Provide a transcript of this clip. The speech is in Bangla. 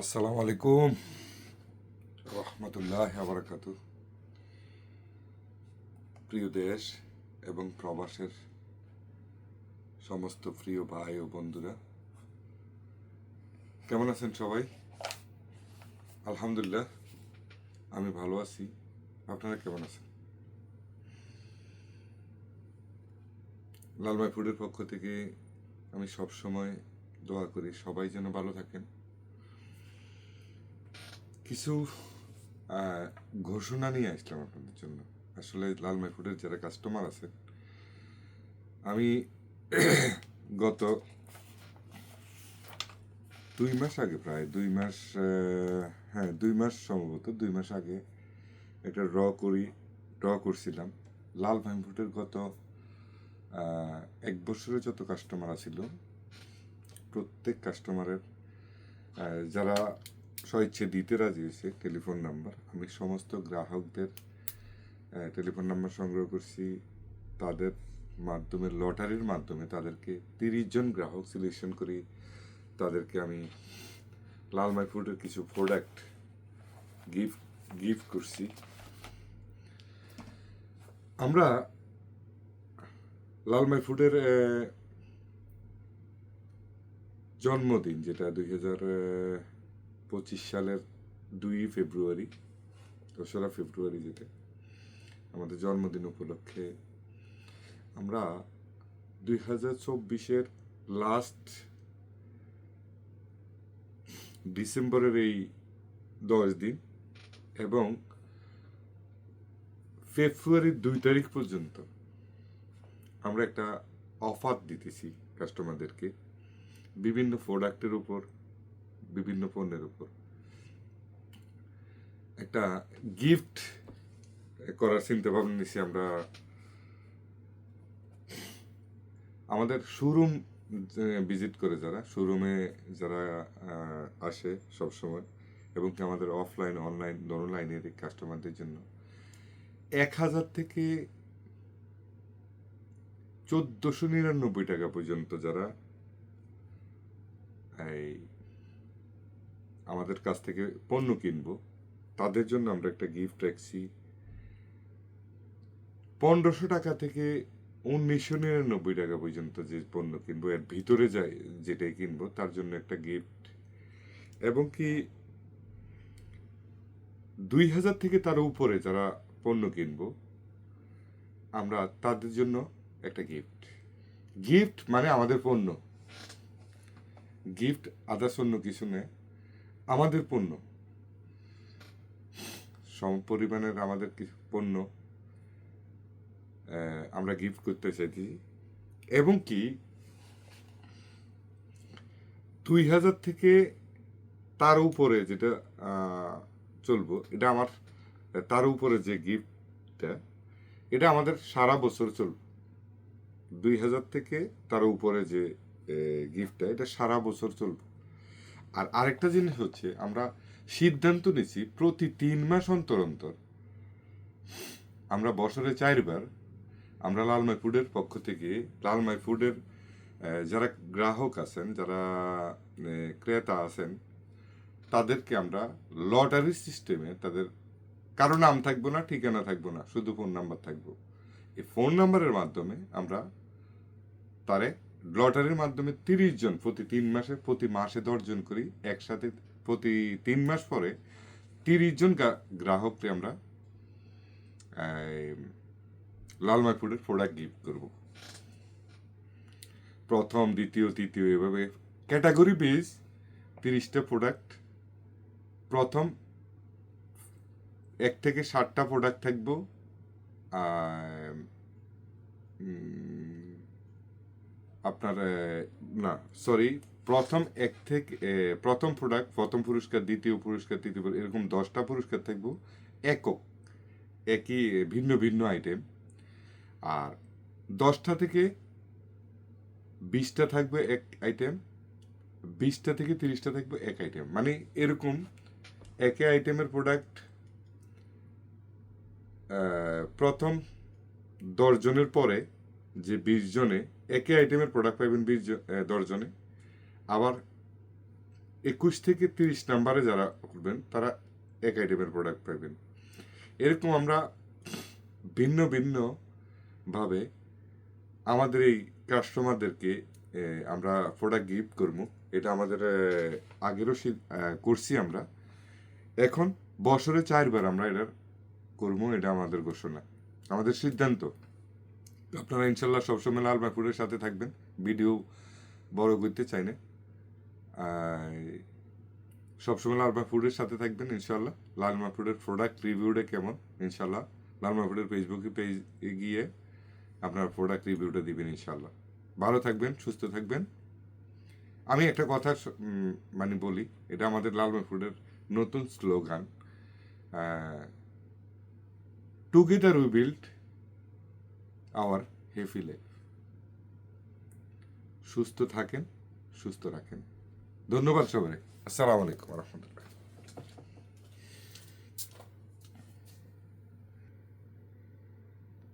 আসসালামু আলাইকুম রহমতুল্লাহ আবরাকাতু প্রিয় দেশ এবং প্রবাসের সমস্ত প্রিয় ভাই ও বন্ধুরা, কেমন আছেন সবাই? আলহামদুলিল্লাহ, আমি ভালো আছি। আপনারা কেমন আছেন? লালমাই ফুডের পক্ষ থেকে আমি সব সময় দোয়া করি সবাই যেন ভালো থাকেন। কিছু ঘোষণা নিয়ে আসলাম আপনাদের জন্য। আসলে লালমাই ফুডের যারা কাস্টমার আছে, আমি গত দুই মাস আগে প্রায়, দুই মাস হ্যাঁ দুই মাস সম্ভবত, দুই মাস আগে একটা র করি ড্র করছিলাম। লাল ভাই ফুডের গত এক বছরের যত কাস্টমার আছিল, প্রত্যেক কাস্টমারের যারা স্বইচ্ছে দিতে রাজি হয়েছে টেলিফোন নাম্বার আমি সমস্ত গ্রাহকদের টেলিফোন নাম্বার সংগ্রহ করছি। তাদের মাধ্যমে লটারির মাধ্যমে তাদেরকে তিরিশ জন গ্রাহক সিলেকশন করি তাদেরকে আমি লালমাই ফুডের কিছু প্রোডাক্ট গিফট গিফট করছি। আমরা লালমাই ফুডের জন্মদিন, যেটা দুই হাজার পঁচিশ সালের দুই ফেব্রুয়ারি, দোসরা ফেব্রুয়ারি যেটা আমাদের জন্মদিন উপলক্ষে আমরা দুই হাজার চব্বিশের লাস্ট ডিসেম্বরের এই দশ দিন এবং ফেব্রুয়ারির দুই তারিখ পর্যন্ত আমরা একটা অফার দিতেছি কাস্টমারদেরকে বিভিন্ন প্রোডাক্টের উপর। বিভিন্ন পণ্যের উপর। একটা গিফট করার চিন্তা ভাবনা নিছি আমরা। আমাদের শোরুম ভিজিট করে যারা শোরুমে যারা আসে সব সময় এবং কি আমাদের অফলাইন অনলাইন দোনো লাইনের কাস্টমারদের জন্য। এক হাজার থেকে চোদ্দশো নিরানব্বই টাকা পর্যন্ত যারা, এই আমাদের কাছ থেকে পণ্য কিনবো, তাদের জন্য আমরা একটা গিফট রাখছি। পনেরোশো টাকা থেকে উনিশশো নিরানব্বই টাকা পর্যন্ত যে পণ্য কিনবো, এর ভিতরে যাই, যেটাই কিনবো, তার জন্য একটা গিফট এবং কি দুই হাজার থেকে তার উপরে যারা পণ্য কিনবো, আমরা তাদের জন্য একটা গিফট গিফট মানে আমাদের পণ্য। গিফট আদার্স অন্য কিছু নেই আমাদের পণ্য। সম পরিমাণের আমাদের কিছু পণ্য আমরা গিফট করতে চাইছি। এবং কি, দুই হাজার থেকে তার উপরে যেটা চলবো, এটা আমার, তার উপরে যে গিফটটা এটা আমাদের সারা বছর চলবে। দুই হাজার থেকে তার উপরে যে গিফটটা এটা সারা বছর চলবে। আর আরেকটা জিনিস হচ্ছে, আমরা সিদ্ধান্ত নিছি প্রতি তিন মাস অন্তর অন্তর। আমরা বছরে চারবার আমরা লালমাই ফুডের পক্ষ থেকে, লালমাই ফুডের যারা গ্রাহক আছেন, যারা ক্রেতা আছেন, তাদেরকে আমরা লটারি সিস্টেমে তাদের কারও নাম থাকব না, ঠিকানা থাকব না, শুধু ফোন নাম্বার থাকব। এই ফোন নাম্বারের মাধ্যমে আমরা তারে লটারির মাধ্যমে তিরিশ জন প্রতি তিন মাসে, প্রতি মাসে দশজন করি, একসাথে প্রতি তিন মাস পরে তিরিশ জন গ্রাহককে আমরা লালমাই ফুডের প্রোডাক্ট গিফট করব। প্রথম, দ্বিতীয়, তৃতীয়, এভাবে ক্যাটাগরি বেস তিরিশটা প্রোডাক্ট। প্রথম, এক থেকে ষাটটা প্রোডাক্ট থাকব আর উম, আপনার না সরি প্রথম এক থেকে প্রথম প্রোডাক্ট প্রথম পুরস্কার, দ্বিতীয় পুরস্কার, তৃতীয় এরকম দশটা পুরস্কার থাকব, একক, একই ভিন্ন ভিন্ন আইটেম আর দশটা থেকে বিশটা থাকবে এক আইটেম বিশটা থেকে তিরিশটা থাকবে এক আইটেম মানে এরকম একই আইটেমের প্রোডাক্ট প্রথম দশজনের পরে যে বিশ জনে, একই আইটেমের প্রোডাক্ট পাইবেন বিশ দশজনে আবার একুশ থেকে তিরিশ নাম্বারে যারা করবেন, তারা এক আইটেমের প্রোডাক্ট পাবেন এরকম আমরা ভিন্ন ভিন্ন ভাবে আমাদের এই কাস্টমারদেরকে আমরা প্রোডাক্ট গিফট করব। এটা আমাদের আগেরও করছি আমরা। এখন বছরে চারবার আমরা এটা করব, এটা আমাদের ঘোষণা, আমাদের সিদ্ধান্ত। আপনারা ইনশাল্লাহ সবসময় লাল মাহফুরের সাথে থাকবেন। ভিডিও বড় করতে চাই না। সবসময় লাল মাহফুরের সাথে থাকবেন ইনশাল্লাহ। লাল মাহফুরের প্রোডাক্ট রিভিউটা কেমন? ইনশাল্লাহ। লাল মাহফুরের ফেসবুকে পেজে গিয়ে আপনার প্রোডাক্ট রিভিউটা দিবেন ইনশাল্লাহ। ভালো থাকবেন, সুস্থ থাকবেন। আমি একটা কথা মানে বলি, এটা আমাদের লাল মাহফুরের নতুন slogan together we build our happy life সুস্থ থাকেন সুস্থ রাখেন। ধন্যবাদ সবাই আসসালামু আলাইকুম রহমতুল্লাহ।